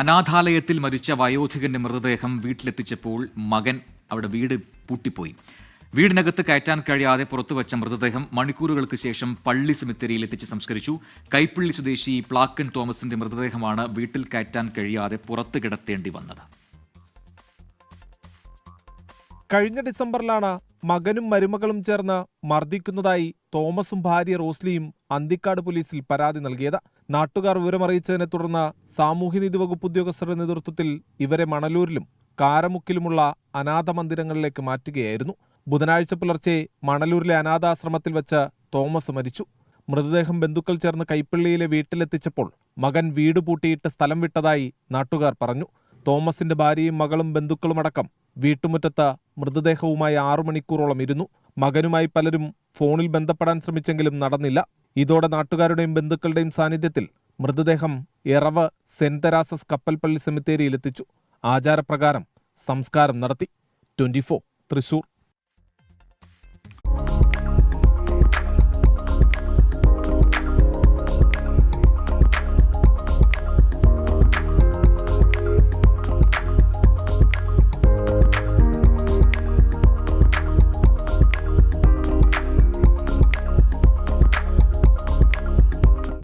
അനാഥാലയത്തിൽ മരിച്ച വയോധികന്റെ മൃതദേഹം വീട്ടിലെത്തിച്ചപ്പോൾ മകൻ അവിടെ വീട് പൂട്ടിപ്പോയി. വീടിനകത്ത് കയറ്റാൻ കഴിയാതെ പുറത്തുവച്ച മൃതദേഹം മണിക്കൂറുകൾക്ക് ശേഷം പള്ളി സെമിത്തേരിയിൽ എത്തിച്ച് സംസ്കരിച്ചു. കൈപ്പള്ളി സ്വദേശി പ്ലാക്കൻ തോമസിന്റെ മൃതദേഹമാണ് വീട്ടിൽ കയറ്റാൻ കഴിയാതെ പുറത്തു കിടത്തേണ്ടി വന്നത്. കഴിഞ്ഞ ഡിസംബറിലാണ് മകനും മരുമകളും ചേർന്ന് മർദ്ദിക്കുന്നതായി തോമസും ഭാര്യ റോസ്ലിയും അന്തിക്കാട് പോലീസിൽ പരാതി നൽകിയത്. നാട്ടുകാർ വിവരമറിയിച്ചതിനെ തുടർന്ന് സാമൂഹ്യനീതി വകുപ്പ് ഉദ്യോഗസ്ഥരുടെ നേതൃത്വത്തിൽ ഇവരെ മണലൂരിലും കാരമുക്കിലുമുള്ള അനാഥ മന്ദിരങ്ങളിലേക്ക് മാറ്റുകയായിരുന്നു. ബുധനാഴ്ച പുലർച്ചെ മണലൂരിലെ അനാഥാശ്രമത്തിൽ വെച്ച് തോമസ് മരിച്ചു. മൃതദേഹം ബന്ധുക്കൾ ചേർന്ന് കൈപ്പള്ളിയിലെ വീട്ടിലെത്തിച്ചപ്പോൾ മകൻ വീട് പൂട്ടിയിട്ട് സ്ഥലം വിട്ടതായി നാട്ടുകാർ പറഞ്ഞു. തോമസിന്റെ ഭാര്യയും മകളും ബന്ധുക്കളുമടക്കം വീട്ടുമുറ്റത്ത് മൃതദേഹവുമായി ആറു മണിക്കൂറോളം ഇരുന്നു. മകനുമായി പലരും ഫോണിൽ ബന്ധപ്പെടാൻ ശ്രമിച്ചെങ്കിലും നടന്നില്ല. ഇതോടെ നാട്ടുകാരുടെയും ബന്ധുക്കളുടെയും സാന്നിധ്യത്തിൽ മൃതദേഹം എറവ് സെന്റ് തെരാസസ് കപ്പൽപ്പള്ളി സെമിത്തേരിയിലെത്തിച്ചു. ആചാരപ്രകാരം സംസ്കാരം നടത്തി. ട്വന്റി തൃശൂർ.